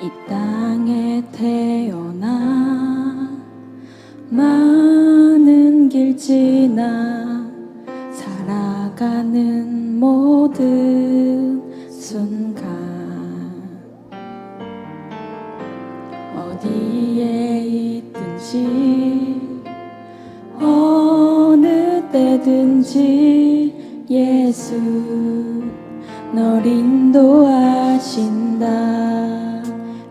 이 땅에 태어나 많은 길 지나 살아가는 모든 순간 어디에 있든지 어느 때든지 예수 너린도 하신다.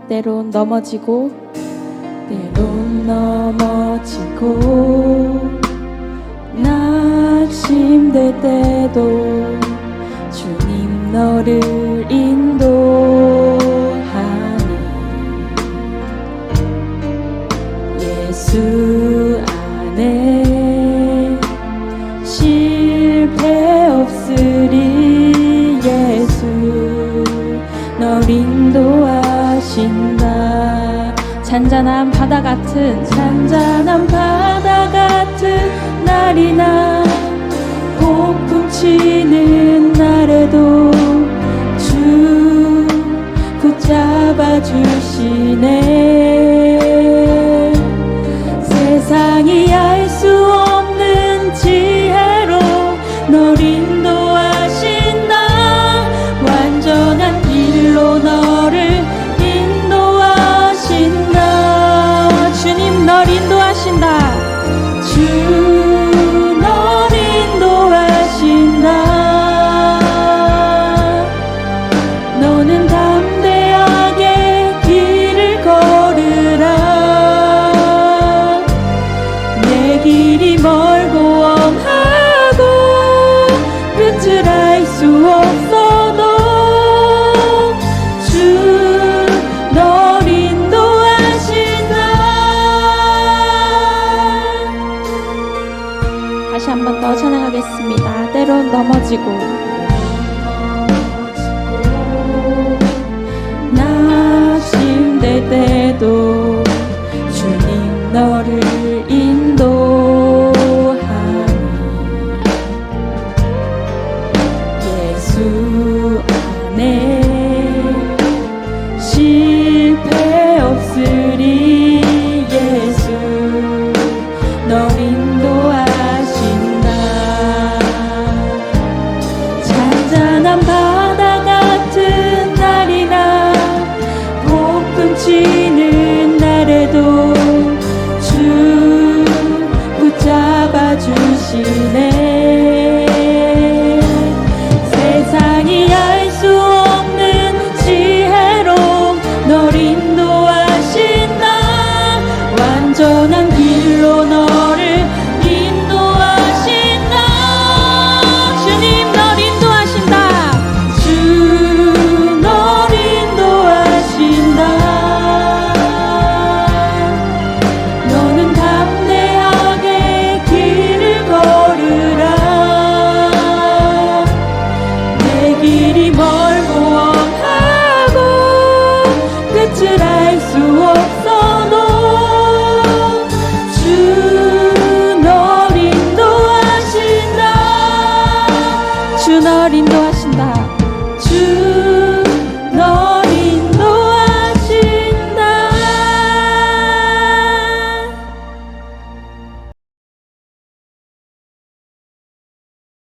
때론 넘어지고 때론 넘어지고 낙심될 때도 주님 너를 인도하니 예수 안에 잔잔한 바다 같은 잔잔한 바다 같은 날이나 폭풍 치는 날에도 주 붙잡아 주시네. 때론 넘어지고